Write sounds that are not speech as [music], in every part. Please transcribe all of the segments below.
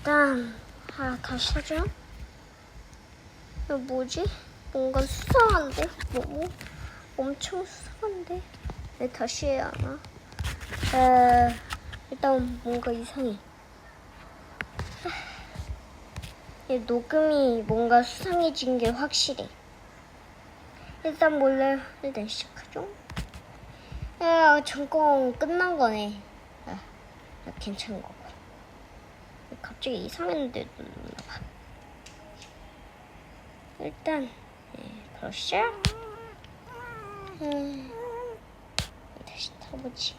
일단 아 다시 하자. 이거 뭐지? 뭔가 수상한데? 뭐, 뭐? 엄청 수상한데? 왜 다시 해야 하나? 에, 일단 뭔가 이상해. 이 녹음이 뭔가 수상해진 게 확실해. 일단 몰래 일단 시작하죠. 야, 잠깐 끝난 거네. 아, 아, 괜찮은 거고. 갑자기 이상했는데 눌러봐. 일단 예, 그러시죠. 음, 다시 타보지.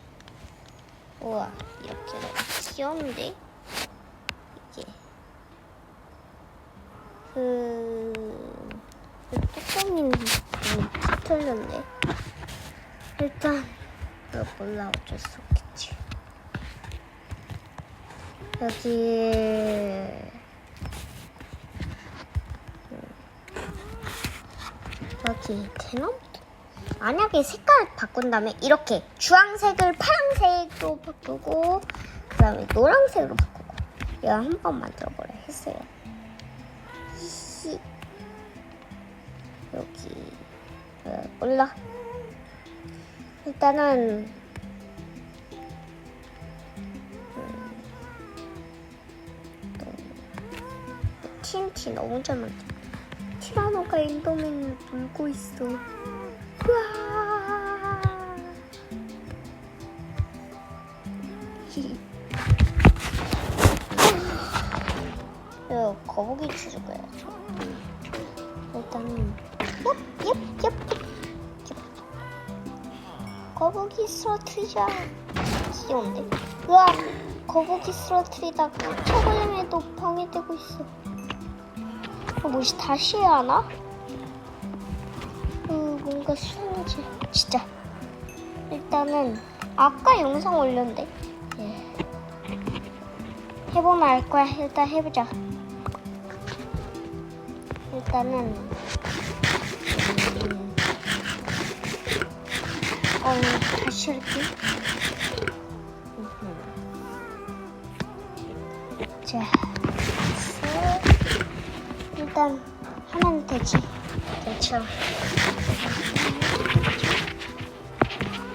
우와, 이렇게 너무 귀여운데? 이게. 그, 그 뚜껑이 틀렸네. 일단, 이거 몰라, 어쩔 수 없겠지. 여기, 여기 대나무 만약에 색깔 바꾼 다음에 이렇게 주황색을 파란색으로 바꾸고 그 다음에 노란색으로 바꾸고. 이거 한 번 만들어보려 했어요. 여기 어, 몰라. 일단은 TNT 너무 잘 만들어 티라노가 엔더맨을 물고 있어. 우와. [laughs] 이거 거북이. 일단은 얍, 얍, 얍, 얍. 거북이 쓰러트리자. 귀여운데? 우와, 거북이 쓰러트리다가 초골렘에도 방해되고 있어. 어, 뭐지 다시 해야 하나? 음, 뭔가 수상하지. 진짜. 일단은 아까 영상 올렸는데. 예. 해보면 알 거야. 일단 해보자. 일단은 음, 어, 다시 할게. 음흠. 자. 일단 하면 되지. 그렇죠.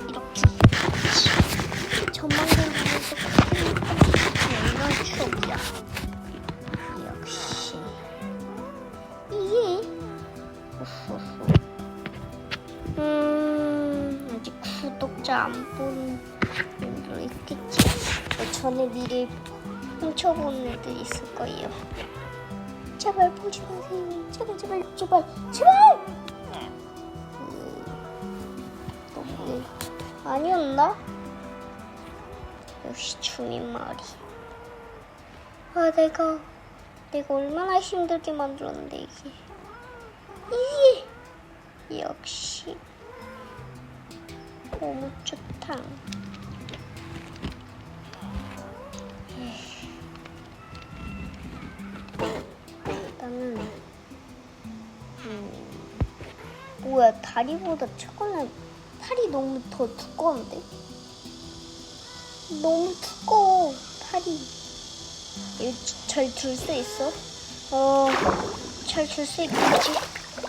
이렇게 전망대 보면서 정말 추억이야. 역시 이게 후후후. [laughs] 음 아직 구독자 안본 분들 있겠지. 뭐 전에 미리 훔쳐본 애들 있을 거예요. 제발 보지 마세요. 제발 제발 제발 제발. 음, 아니었나? 역시 주민 말이. 아 내가 내가 얼마나 힘들게 만들었는데 이게 이게 역시 너무 좋다. 뭐야 다리보다 초콜릿 팔이 너무 더 두꺼운데? 너무 두꺼워 팔이 이거 잘들수 있어? 어, 잘들수 있겠지?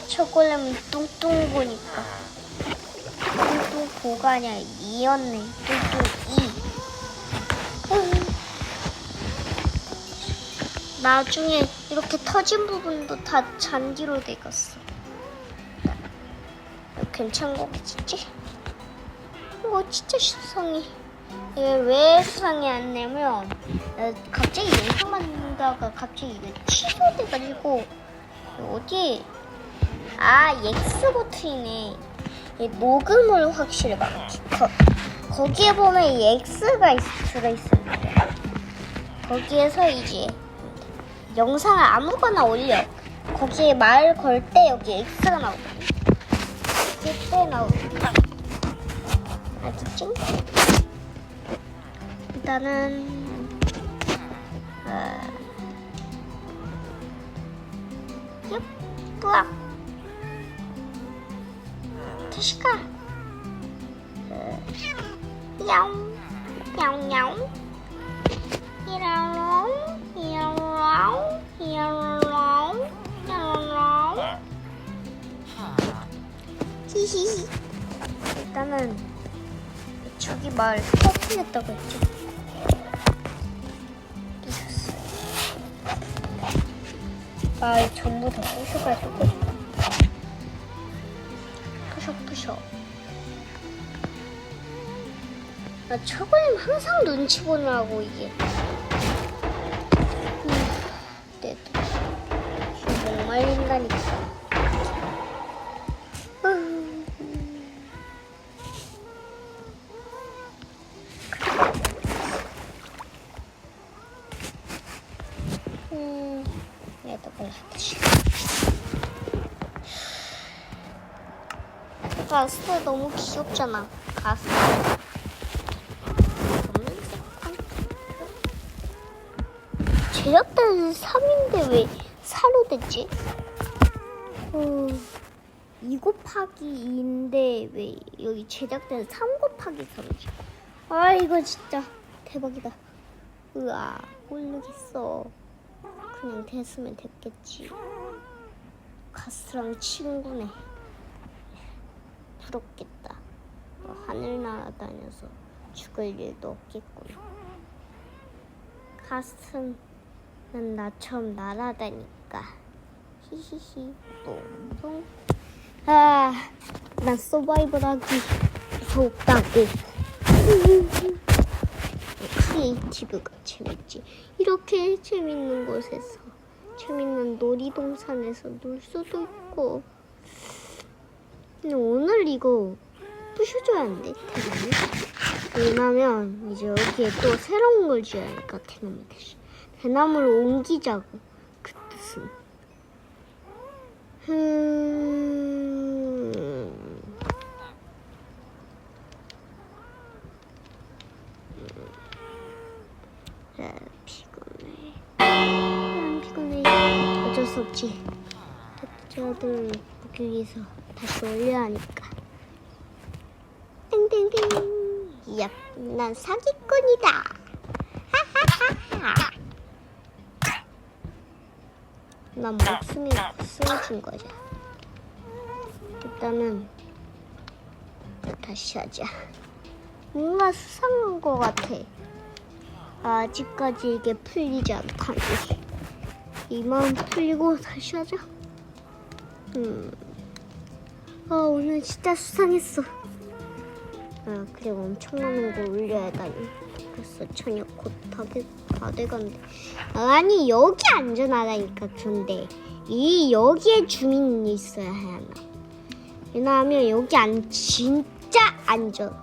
초콜릿은 뚱뚱 보니까 뚱뚱 보가 아니라 이였네 뚱뚱 이 음. 나중에 이렇게 터진 부분도 다 잔디로 되겠어. 괜찮은 거겠지? 이거 진짜 수상해. 이게 왜 수상해 왔냐면 나 갑자기 영상 만들다가 갑자기 이게 취소돼가지고 어디 아 엑스보트이네. 이 녹음을 확실히 막히 거, 거기에 보면 이 X가 있, 들어있습니다. 거기에서 이제 영상을 아무거나 올려. 거기에 말 걸 때 여기 X가 나오거든. 그때 나오거든. 알겠지? 일단은 어, 얍, 뿌악. 다시 가. 어, 야옹, 야옹, 야옹. 이라옹, 이라옹. 일단은 저기 마을 터프했다고 했죠. 삐졌어요. 마을 전부 다 부셔가지고. 부셔 부셔. 나 차고님 항상 눈치 보느라고 이게. 음, 내 정말 인간이다. 가스 너무 귀엽잖아. 가스. 제작된 3인데 왜 4로 됐지? 어, 2 곱하기 2인데 왜 여기 제작된 3 곱하기 3이지? 아 이거 진짜 대박이다. 으아 모르겠어. 그냥 됐으면 됐겠지. 가스랑 친구네. 부럽겠다. 뭐 하늘 날아다녀서 죽을 일도 없겠군. 가스는 나처럼 날아다니까. 히히히 똥똥. 아, 난 서바이벌 하기 무섭다고. 크리에이티브가 재밌지. 이렇게 재밌는 곳에서 재밌는 놀이동산에서 놀 수도 있고. 근데 오늘 이거 부셔줘야 한대 대나무. 왜냐면 이제 여기에 또 새로운 걸 지어야 하니까 대나무 대신 대나무를 옮기자고 그 뜻은. 음. 아, 피곤해. 안 피곤해. 어쩔 수 없지. 저들 보기 위해서 다시 올려야 하니까. 땡땡땡. 야, 난 사기꾼이다. 하하하하. 난 목숨이 쓰러진 거죠. 일단은 다시 하자. 뭔가 수상한 것 같아. 아직까지 이게 풀리지 않다니. 이만 풀리고 다시 하자. 음. 아 오늘 진짜 수상했어. 아 그리고 엄청 많은 거 올려야 하다니. 벌써 저녁 곧다 다 돼간대. 아니 여기 안전하다니까 그런데 이 여기에 주민이 있어야 하나. 왜냐하면 여기 안 진짜 안전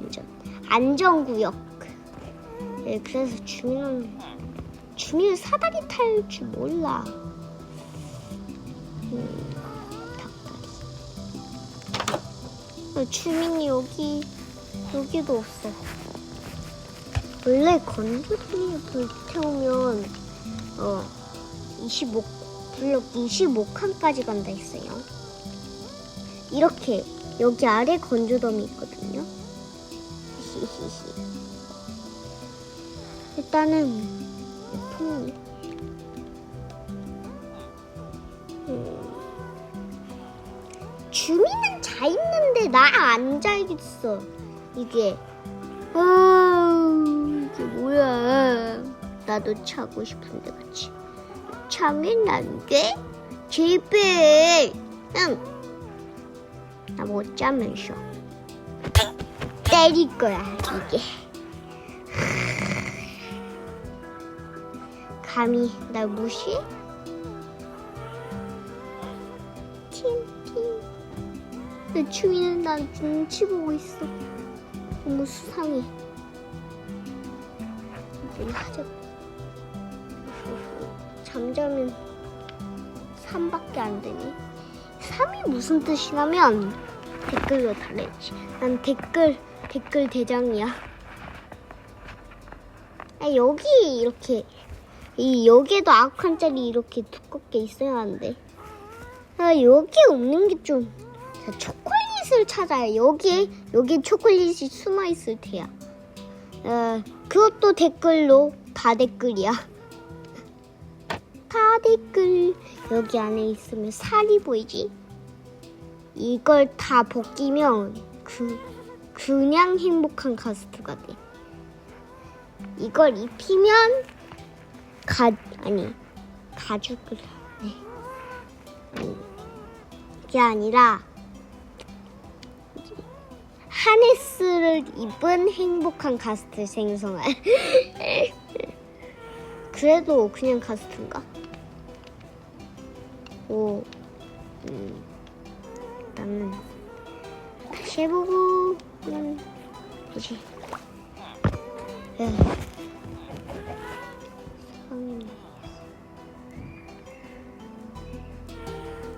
안전 안전구역. 네, 그래서 주민은 주민은 사다리 탈 줄 몰라. 음, 주민이 여기 여기도 없어. 원래 건조기에 불 태우면 어 25, 블럭 25칸까지 간다 했어요. 이렇게 여기 아래 건조덤이 있거든요. 일단은 품 주민은 자 있는데 나 안 자겠어. 이게 아 이게 뭐야? 나도 자고 싶은데 같이 자면 안 돼? 제발. 응. 나 못 자면서 때릴 거야 이게. 감히 날 무시 내 주인은 난 눈치 보고 있어. 너무 수상해. 이제 하자. 잠자면 3밖에 안 되니? 3이 무슨 뜻이냐면 댓글로 달아야지. 난 댓글 댓글 대장이야. 아, 여기 이렇게 이 여기에도 아홉 칸짜리 이렇게 두껍게 있어야 하는데 아 여기 없는 게 좀 초콜릿을 찾아요. 여기에 여기 초콜릿이 숨어 있을 테야. 어, 그것도 댓글로 다 댓글이야. 다 댓글. 여기 안에 있으면 살이 보이지? 이걸 다 벗기면 그 그냥 행복한 가스트가 돼. 이걸 입히면 가 아니 가죽을. 네. 그게 아니라 하네스를 입은 행복한 가스트 생성할. [laughs] 그래도 그냥 가스트인가? 오, 음, 일단은 다시 해보고 그냥 되지. 에휴. 상황이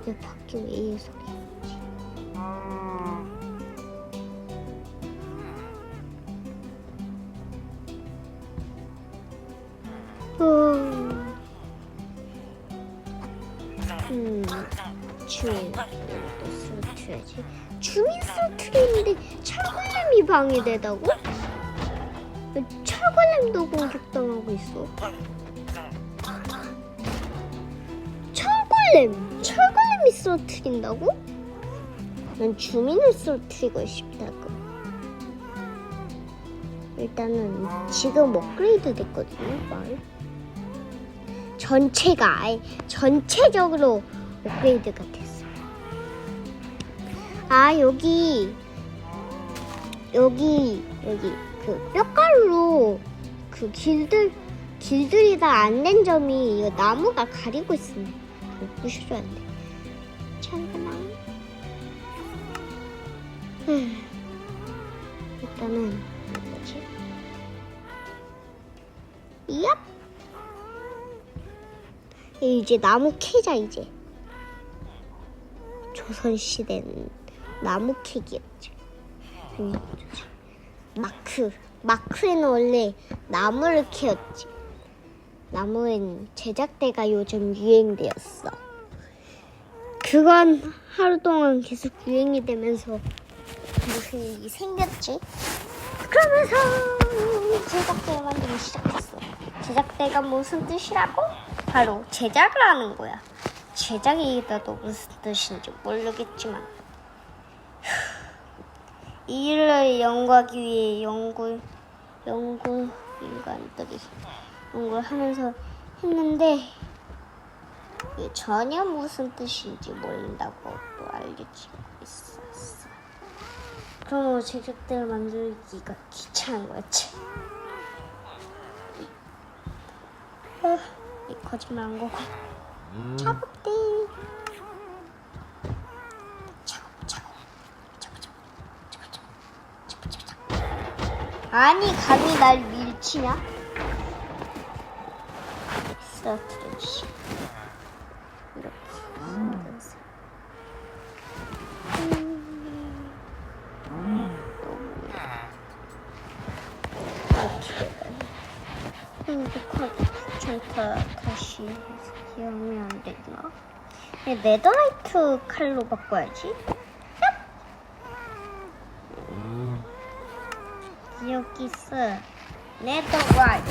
내 밖에 왜이 소리 방해되다고? 철골렘도 공격당하고 있어. 철골렘, 철골렘이 쓰러트린다고? 난 주민을 쓰러트리고 싶다고. 일단은 지금 업그레이드 됐거든요, 마을. 전체가 아예 전체적으로 업그레이드가 됐어. 아 여기 여기 여기 그 뼈가루로 그 길들 길들이 다 안 된 점이 이거 나무가 가리고 그거 부셔줘야 돼. 잠깐만. 흠. 일단은 뭐지? 얍. 이제 나무 캐자 이제. 조선 시대는 나무 캐기였지. 음, 마크 마크에는 원래 나무를 캐었지. 나무엔 제작대가 요즘 유행되었어. 그건 하루 동안 계속 유행이 되면서 무슨 일이 생겼지. 그러면서 제작대를 만들기 시작했어. 제작대가 무슨 뜻이라고? 바로 제작을 하는 거야. 제작이다도 무슨 뜻인지 모르겠지만 이 일을 연구하기 위해 연구 연구 인간들이 연구를 하면서 했는데 이게 전혀 무슨 뜻인지 모른다고 또 알려지고 있었어. 그럼 제작대를 만들기가 귀찮은 거였지. 아, 이 거짓말 한 거고. 작업대. 작업, 작업, 작업, 작업, 작업, 작업, 작업, 작업. 아니 감히 날 밀치냐? 쓰러뜨려주시. 이렇게 쓰면서. 행복하게 귀찮다 다시 기억이 안 되나? 네, 네더라이트 칼로 바꿔야지. 있어. 네더라이트.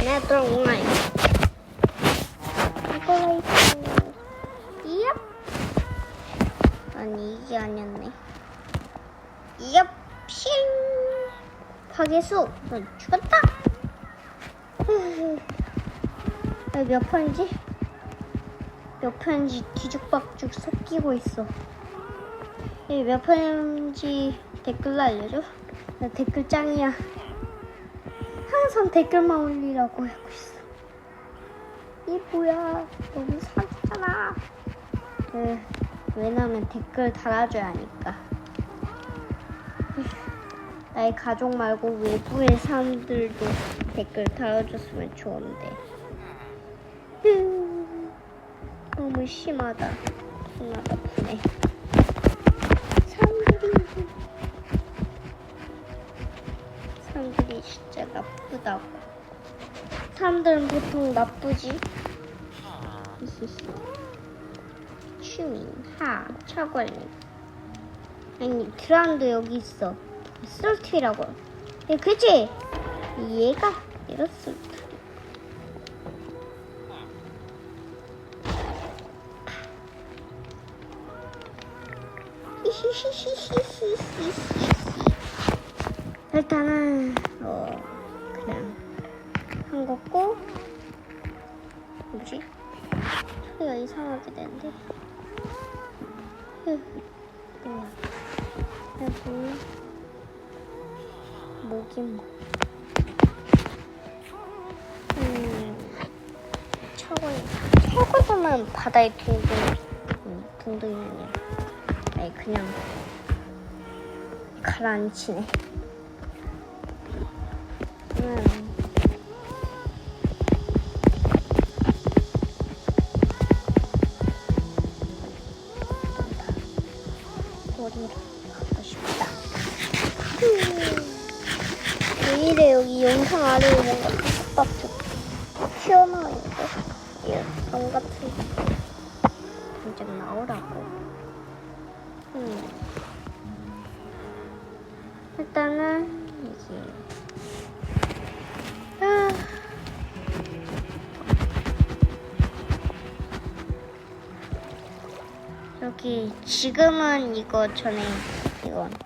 네더라이트. 네더라이트. 얍. 아니 이게 아니었네. 얍. 핑. 파괴수. 너 죽었다. [laughs] 몇 편이지? 몇 편인지 뒤죽박죽 섞이고 있어. 몇 편인지 댓글로 알려줘. 나 댓글 짱이야. 항상 댓글만 올리라고 하고 있어. 이 뭐야? 너무 사기잖아. 네, 왜냐면 댓글 달아줘야 하니까. 나의 가족 말고 외부의 사람들도 댓글 달아줬으면 좋은데. 음, 너무 심하다. 존나 나쁘네. 사람들이 사람들이 진짜 나쁘다고. 사람들은 보통 나쁘지. 추민, 하, 차관님. 아니 드란도 여기 있어. 솔트라고. 예, 그치? 얘가 솔트. 목이 뭐? 음, 차고에 차고서만 바다에 둥둥 음, 둥둥이냐? 아니 그냥 가라앉히네. 음. 이래 여기 영상 아래에 뭔가 깜빡 튀어나와 있는데 이런 같은 당장 나오라고. 음. 일단은 이게 아. 여기 지금은 이거 전에 이건